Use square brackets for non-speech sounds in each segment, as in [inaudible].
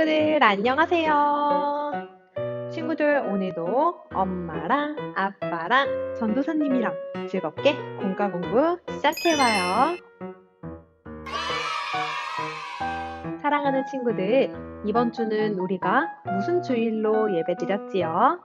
친구들 안녕하세요. 친구들 오늘도 엄마랑 아빠랑 전도사님이랑 즐겁게 공과 공부 시작해봐요. 사랑하는 친구들, 이번 주는 우리가 무슨 주일로 예배 드렸지요?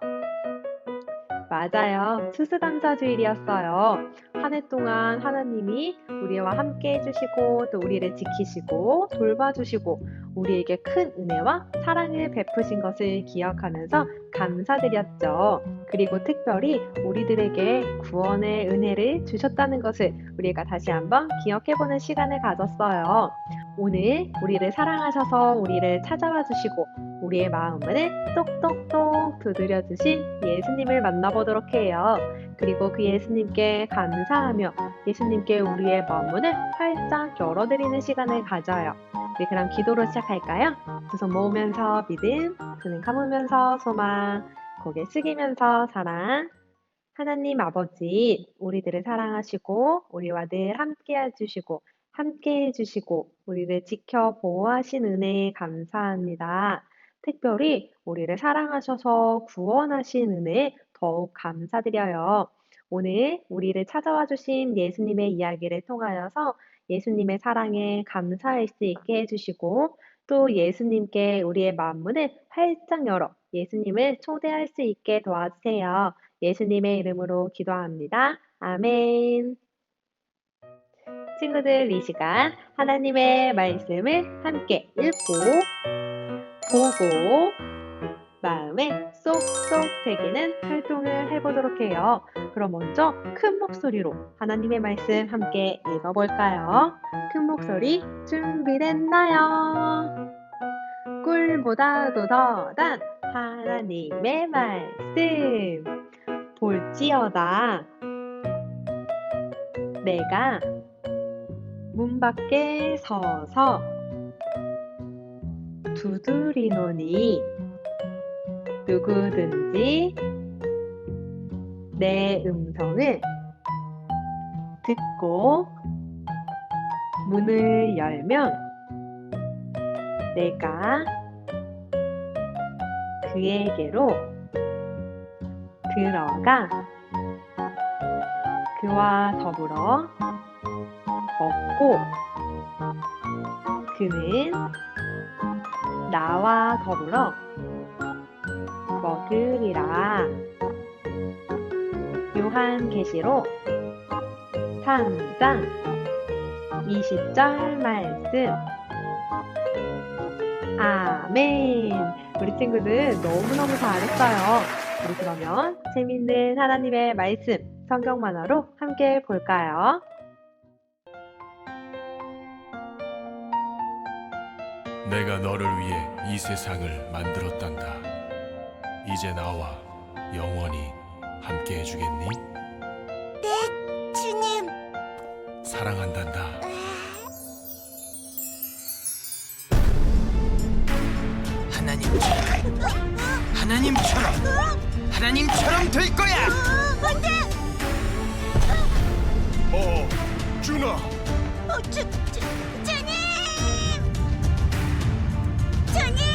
맞아요. 추수감사 주일이었어요. 한 해 동안 하나님이 우리와 함께 해주시고 또 우리를 지키시고 돌봐주시고 우리에게 큰 은혜와 사랑을 베푸신 것을 기억하면서 감사드렸죠. 그리고 특별히 우리들에게 구원의 은혜를 주셨다는 것을 우리가 다시 한번 기억해보는 시간을 가졌어요. 오늘 우리를 사랑하셔서 우리를 찾아와 주시고 우리의 마음을 똑똑똑 두드려 주신 예수님을 만나보도록 해요. 그리고 그 예수님께 감사하며 예수님께 우리의 마음문을 활짝 열어드리는 시간을 가져요. 네, 그럼 기도로 시작할까요? 두 손 모으면서 믿음, 두 눈 감으면서 소망, 고개 숙이면서 사랑. 하나님 아버지, 우리들을 사랑하시고 우리와 늘 함께 해주시고 함께 해주시고 우리를 지켜 보호하신 은혜에 감사합니다. 특별히 우리를 사랑하셔서 구원하신 은혜에 더욱 감사드려요. 오늘 우리를 찾아와 주신 예수님의 이야기를 통하여서 예수님의 사랑에 감사할 수 있게 해주시고 또 예수님께 우리의 마음문을 활짝 열어 예수님을 초대할 수 있게 도와주세요. 예수님의 이름으로 기도합니다. 아멘. 친구들 이 시간 하나님의 말씀을 함께 읽고 보고 마음에 쏙쏙 새기는 활동을 해보도록 해요. 그럼 먼저 큰 목소리로 하나님의 말씀 함께 읽어볼까요? 큰 목소리 준비됐나요? 꿀보다도 더단 하나님의 말씀 볼지어다 내가 문 밖에 서서 두드리노니 누구든지 내 음성을 듣고 문을 열면 내가 그에게로 들어가 그와 더불어 먹고 그는 나와 더불어 먹으리라. 요한계시록 3장 20절 말씀. 아멘. 우리 친구들 너무너무 잘했어요. 우리 그러면 재밌는 하나님의 말씀 성경 만화로 함께 볼까요? 내가 너를 위해 이 세상을 만들었단다. 이제 나와 영원히 함께 해주겠니? 주님, 사랑한단다. 하나님처럼 하나님처럼 하나님처럼 될 거야. 어, 준아. 어, 주, 주, 주님, 주님,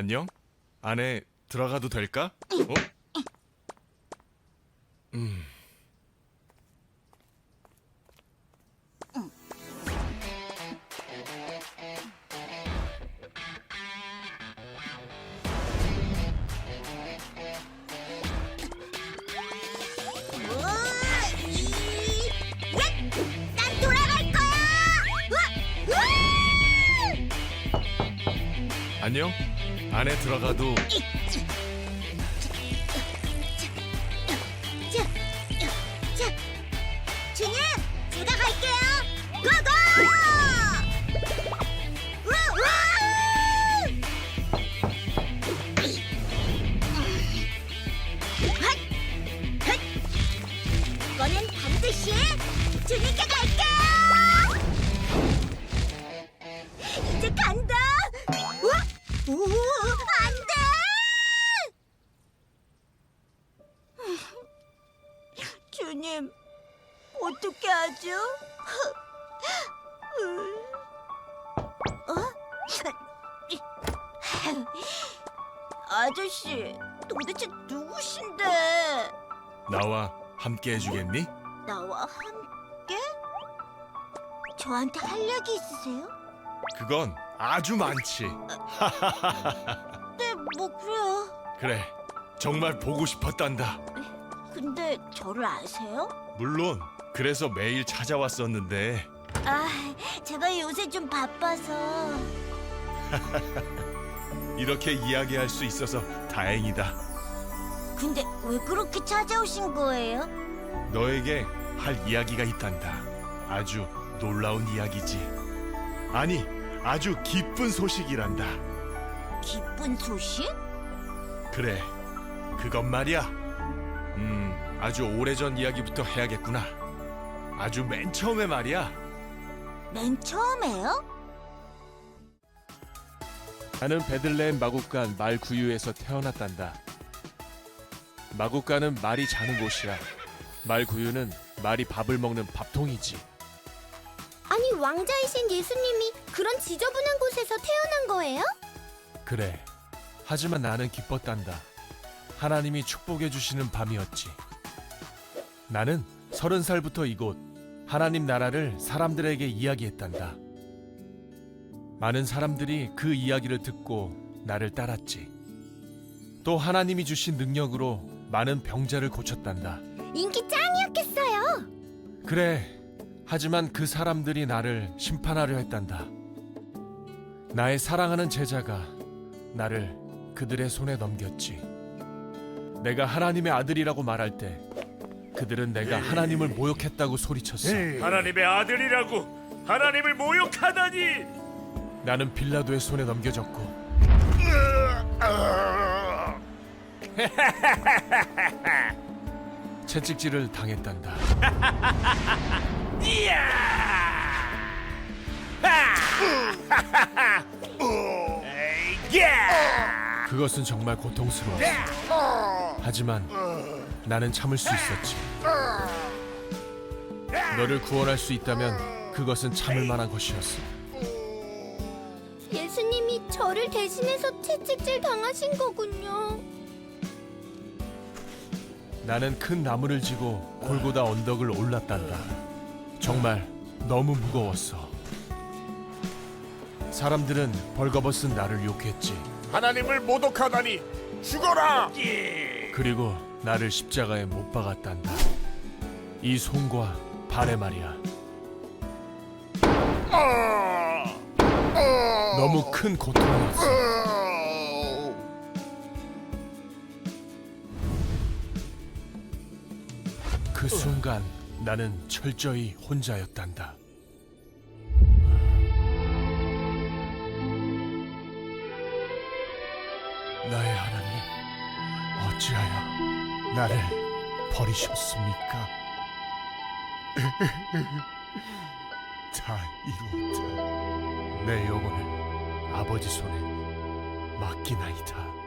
안녕? 안에 들어가도 될까? 어? 들어 함께 해주겠니? 나와 함께? 저한테 할 얘기 있으세요? 그건 아주 많지. [laughs] 네, 뭐 그래요. 그래, 정말 보고 싶었단다. 근데 저를 아세요? 물론 그래서 매일 찾아왔었는데 아, 제가 요새 좀 바빠서. [laughs] 이렇게 이야기할 수 있어서 다행이다. 근데 왜 그렇게 찾아오신 거예요? 너에게 할 이야기가 있단다. 아주 놀라운 이야기지. 아니, 아주 기쁜 소식이란다. 기쁜 소식? 그래, 그것 말이야. 음, 아주 오래전 이야기부터 해야겠구나. 아주 맨 처음에 말이야. 맨 처음에요? 나는 베들레헴 마국간 말 구유에서 태어났단다. 마국간은 말이 자는 곳이야. 말 구유는 말이 밥을 먹는 밥통이지. 아니 왕자이신 예수님이 그런 지저분한 곳에서 태어난 거예요? 그래. 하지만 나는 기뻤단다. 하나님이 축복해 주시는 밤이었지. 나는 서른 살부터 이곳 하나님 나라를 사람들에게 이야기했단다. 많은 사람들이 그 이야기를 듣고 나를 따랐지. 또 하나님이 주신 능력으로 많은 병자를 고쳤단다. 인기 짱이었겠어요. 그래. 하지만 그 사람들이 나를 심판하려 했단다. 나의 사랑하는 제자가 나를 그들의 손에 넘겼지. 내가 하나님의 아들이라고 말할 때 그들은 내가 하나님을 모욕했다고 소리쳤어. 하나님의 아들이라고 하나님을 모욕하다니 나는 빌라도의 손에 넘겨졌고 [laughs] 채찍질을 당했단다. 그것은 정말 고통스러웠어. 하지만 나는 참을 수 있었지. 너를 구원할 수 있다면 그것은 참을 만한 것이었어. 예수님이 저를 대신해서 채찍질 당하신 거군요. 나는 큰 나무를 지고 골고다 언덕을 올랐단다. 정말 너무 무거웠어. 사람들은 벌거벗은 나를 욕했지. 하나님을 모독하다니 죽어라 그리고 나를 십자가에 못 박았단다. 이 손과 발에 말이야. 너무 큰 고통이었어. 순간 나는 철저히 혼자였단다. 나의 하나님, 어찌하여 나를 버리셨습니까? [laughs] 다 이루었다. 내 영혼을 아버지 손에 맡기나이다.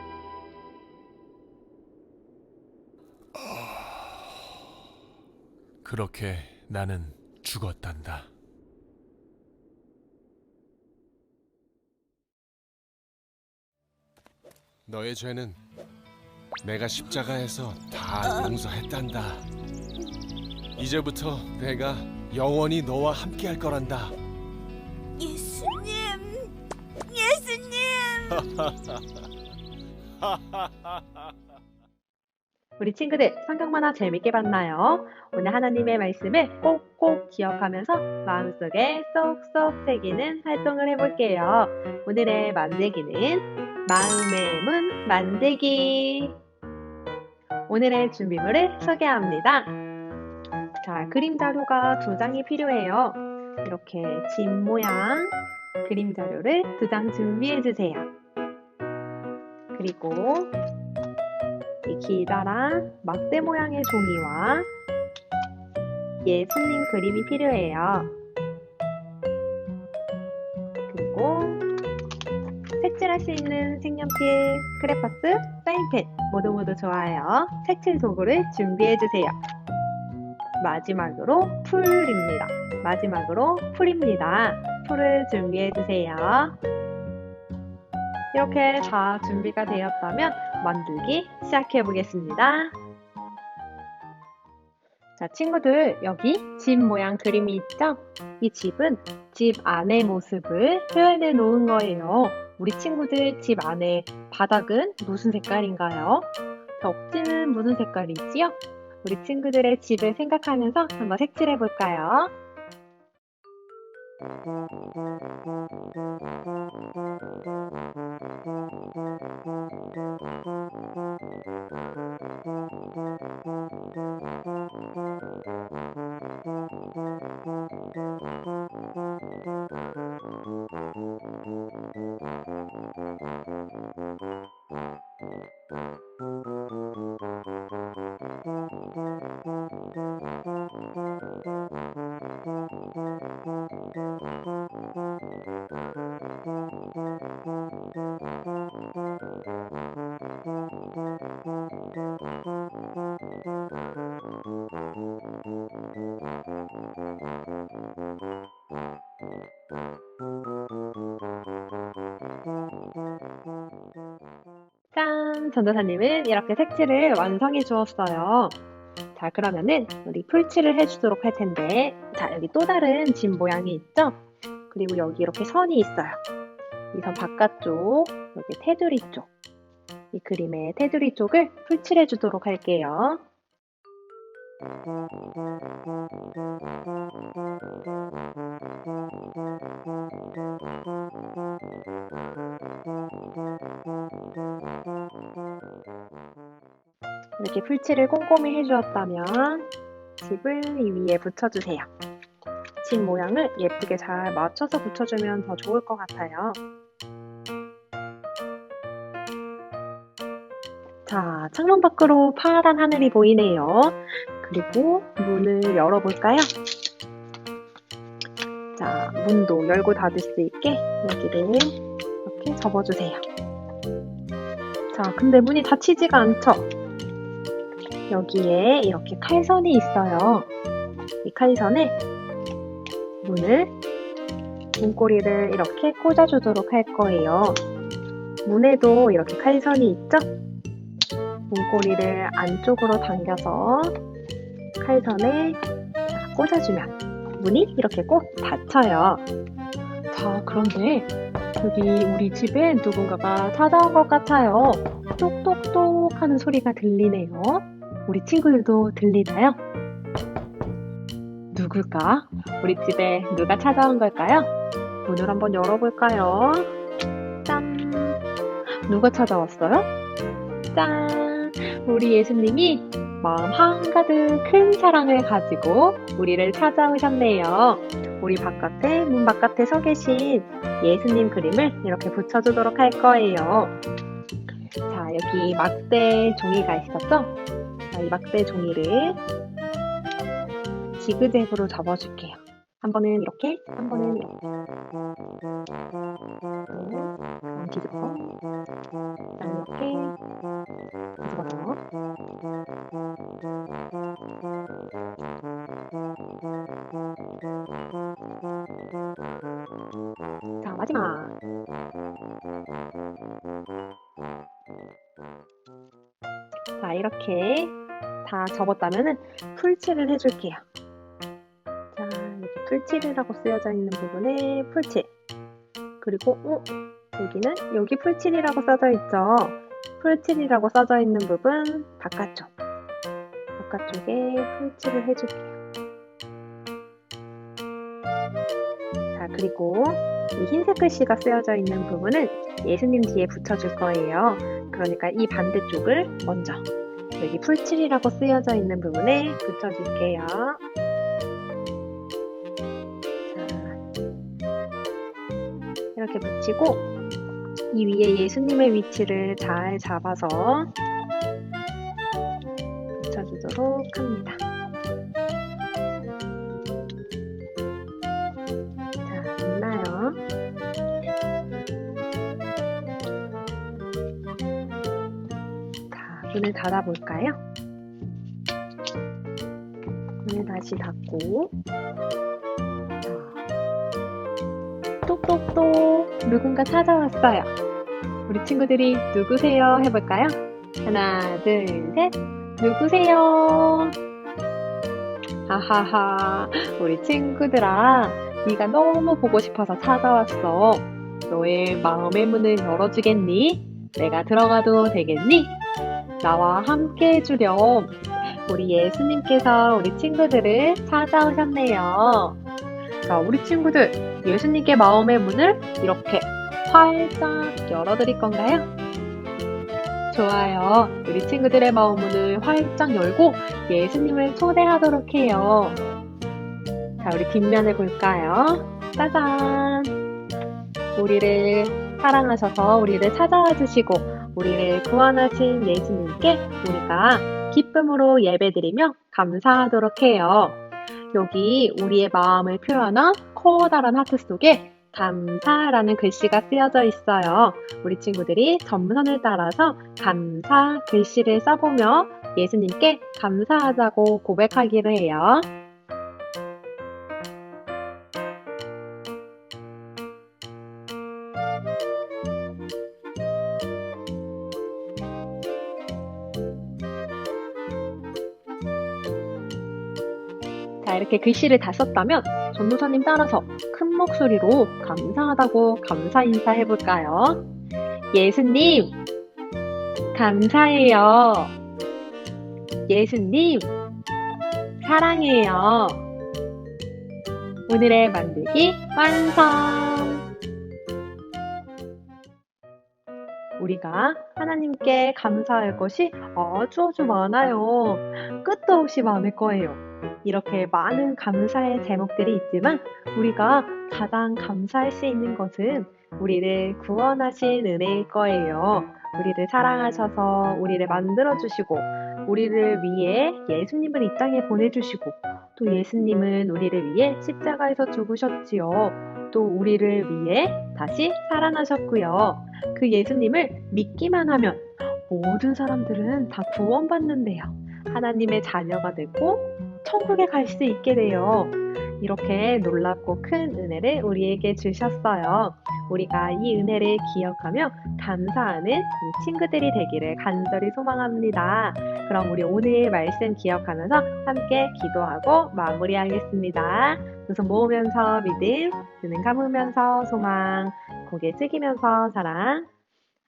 그렇게 나는 죽었단다. 너의 죄는 내가 십자가에서 다 용서했단다. 이제부터 내가 영원히 너와 함께 할 거란다. 예수님, 예수님. [laughs] [laughs] 우리 친구들 성경 만화 재밌게 봤나요? 오늘 하나님의 말씀을 꼭꼭 기억하면서 마음속에 쏙쏙 새기는 활동을 해볼게요. 오늘의 만들기는 마음의 문 만들기. 오늘의 준비물을 소개합니다. 자, 그림 자료가 두 장이 필요해요. 이렇게 집 모양 그림 자료를 두 장 준비해 주세요. 그리고 이 기다란 막대 모양의 종이와 예수님 그림이 필요해요. 그리고 색칠할 수 있는 색연필, 크레파스, 사인펜 모두 모두 좋아요. 색칠 도구를 준비해 주세요. 마지막으로 풀입니다. 마지막으로 풀입니다. 풀을 준비해 주세요. 이렇게 다 준비가 되었다면 만들기 시작해 보겠습니다. 자, 친구들, 여기 집 모양 그림이 있죠? 이 집은 집 안의 모습을 표현해 놓은 거예요. 우리 친구들 집 안에 바닥은 무슨 색깔인가요? 벽지는 무슨 색깔이지요? 우리 친구들의 집을 생각하면서 한번 색칠해 볼까요? 전도사님은 이렇게 색칠을 완성해 주었어요. 자, 그러면은 우리 풀칠을 해주도록 할 텐데, 자, 여기 또 다른 집 모양이 있죠? 그리고 여기 이렇게 선이 있어요. 이 선 바깥쪽, 여기 테두리 쪽. 이 그림의 테두리 쪽을 풀칠해 주도록 할게요. 이렇게 풀칠을 꼼꼼히 해주었다면 집을 이 위에 붙여주세요. 집 모양을 예쁘게 잘 맞춰서 붙여주면 더 좋을 것 같아요. 자, 창문 밖으로 파란 하늘이 보이네요. 그리고 문을 열어볼까요? 자, 문도 열고 닫을 수 있게 여기를 이렇게 접어주세요. 자, 근데 문이 닫히지가 않죠? 여기에 이렇게 칼선이 있어요. 이 칼선에 문을 문고리를 이렇게 꽂아주도록 할 거예요. 문에도 이렇게 칼선이 있죠? 문고리를 안쪽으로 당겨서 칼선에 자, 꽂아주면 문이 이렇게 꼭 닫혀요. 자, 그런데 여기 우리 집에 누군가가 찾아온 것 같아요. 똑똑똑 하는 소리가 들리네요. 우리 친구들도 들리나요? 누굴까? 우리 집에 누가 찾아온 걸까요? 문을 한번 열어볼까요? 짠! 누가 찾아왔어요? 짠! 우리 예수님이 마음 한가득 큰 사랑을 가지고 우리를 찾아오셨네요. 우리 바깥에, 문 바깥에 서 계신 예수님 그림을 이렇게 붙여주도록 할 거예요. 자, 여기 막대 종이가 있었죠? 자, 이 막대 종이를 지그재그로 접어줄게요. 한 번은 이렇게, 한 번은 이렇게. 음, 뒤집어. 그다음 이렇게 뒤집어서. 자, 마지막. 자, 이렇게 다 접었다면은 풀칠을 해줄게요. 자, 여기 풀칠이라고 쓰여져 있는 부분에 풀칠. 그리고, 어, 여기는 여기 풀칠이라고 써져 있죠. 풀칠이라고 써져 있는 부분 바깥쪽. 바깥쪽에 풀칠을 해줄게요. 자, 그리고 이 흰색 글씨가 쓰여져 있는 부분은 예수님 뒤에 붙여줄 거예요. 그러니까 이 반대쪽을 먼저 여기 풀칠이라고 쓰여져 있는 부분에 붙여줄게요. 자, 이렇게 붙이고 이 위에 예수님의 위치를 잘 잡아서 붙여주도록 합니다. 닫아볼까요? 문을 다시 닫고 자, 똑똑똑 누군가 찾아왔어요. 우리 친구들이 누구세요? 해볼까요? 하나, 둘, 셋. 누구세요? 하하하, 우리 친구들아, 네가 너무 보고 싶어서 찾아왔어. 너의 마음의 문을 열어주겠니? 내가 들어가도 되겠니? 나와 함께 해주렴. 우리 예수님께서 우리 친구들을 찾아오셨네요. 자, 우리 친구들, 예수님께 마음의 문을 이렇게 활짝 열어드릴 건가요? 좋아요. 우리 친구들의 마음 문을 활짝 열고 예수님을 초대하도록 해요. 자, 우리 뒷면을 볼까요? 짜잔! 우리를 사랑하셔서 우리를 찾아와 주시고 우리를 구원하신 예수님께 우리가 기쁨으로 예배드리며 감사하도록 해요. 여기 우리의 마음을 표현한 커다란 하트 속에 감사라는 글씨가 쓰여져 있어요. 우리 친구들이 전문선을 따라서 감사 글씨를 써보며 예수님께 감사하자고 고백하기로 해요. 이렇게 글씨를 다 썼다면 전도사님 따라서 큰 목소리로 감사하다고 감사 인사 해볼까요? 예수님, 감사해요. 예수님, 사랑해요. 오늘의 만들기 완성! 우리가 하나님께 감사할 것이 아주 아주 많아요. 끝도 없이 많을 거예요. 이렇게 많은 감사의 제목들이 있지만 우리가 가장 감사할 수 있는 것은 우리를 구원하신 은혜일 거예요. 우리를 사랑하셔서 우리를 만들어주시고 우리를 위해 예수님을 이 땅에 보내주시고 또 예수님은 우리를 위해 십자가에서 죽으셨지요. 또 우리를 위해 다시 살아나셨고요. 그 예수님을 믿기만 하면 모든 사람들은 다 구원받는데요. 하나님의 자녀가 되고 천국에 갈 수 있게 돼요. 이렇게 놀랍고 큰 은혜를 우리에게 주셨어요. 우리가 이 은혜를 기억하며 감사하는 친구들이 되기를 간절히 소망합니다. 그럼 우리 오늘 말씀 기억하면서 함께 기도하고 마무리하겠습니다. 두손 모으면서 믿음, 눈은 감으면서 소망, 고개 숙이면서 사랑.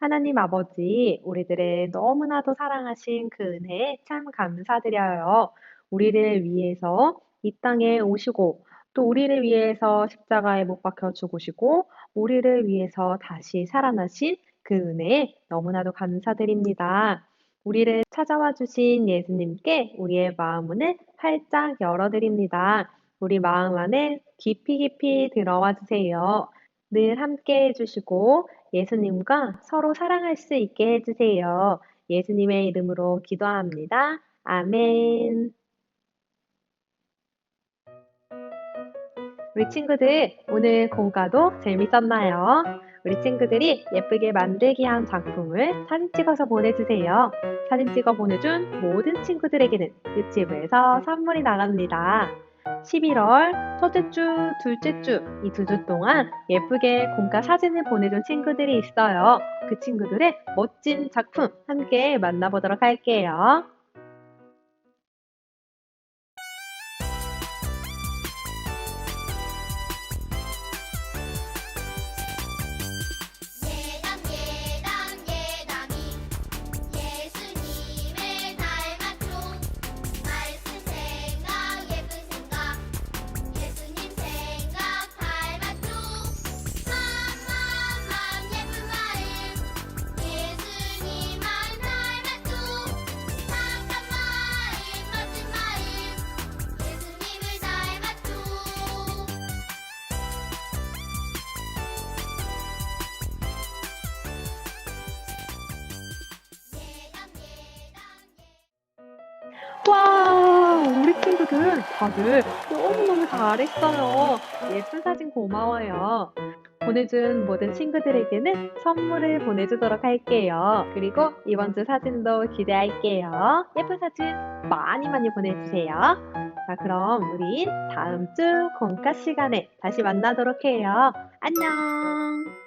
하나님 아버지, 우리들을 너무나도 사랑하신 그 은혜에 참 감사드려요. 우리를 위해서 이 땅에 오시고 또 우리를 위해서 십자가에 못 박혀 죽으시고 우리를 위해서 다시 살아나신 그 은혜에 너무나도 감사드립니다. 우리를 찾아와 주신 예수님께 우리의 마음문을 활짝 열어드립니다. 우리 마음 안에 깊이 깊이 들어와 주세요. 늘 함께 해주시고 예수님과 서로 사랑할 수 있게 해주세요. 예수님의 이름으로 기도합니다. 아멘. 우리 친구들, 오늘 공과도 재밌었나요? 우리 친구들이 예쁘게 만들기 한 작품을 사진 찍어서 보내주세요. 사진 찍어 보내준 모든 친구들에게는 유치부에서 선물이 나갑니다. 11월 첫째 주, 둘째 주, 이 두 주 동안 예쁘게 공과 사진을 보내준 친구들이 있어요. 그 친구들의 멋진 작품 함께 만나보도록 할게요. 친구들 다들 너무너무 잘했어요. 예쁜 사진 고마워요. 보내준 모든 친구들에게는 선물을 보내주도록 할게요. 그리고 이번 주 사진도 기대할게요. 예쁜 사진 많이 많이 보내주세요. 자, 그럼 우리 다음 주 공과 시간에 다시 만나도록 해요. 안녕!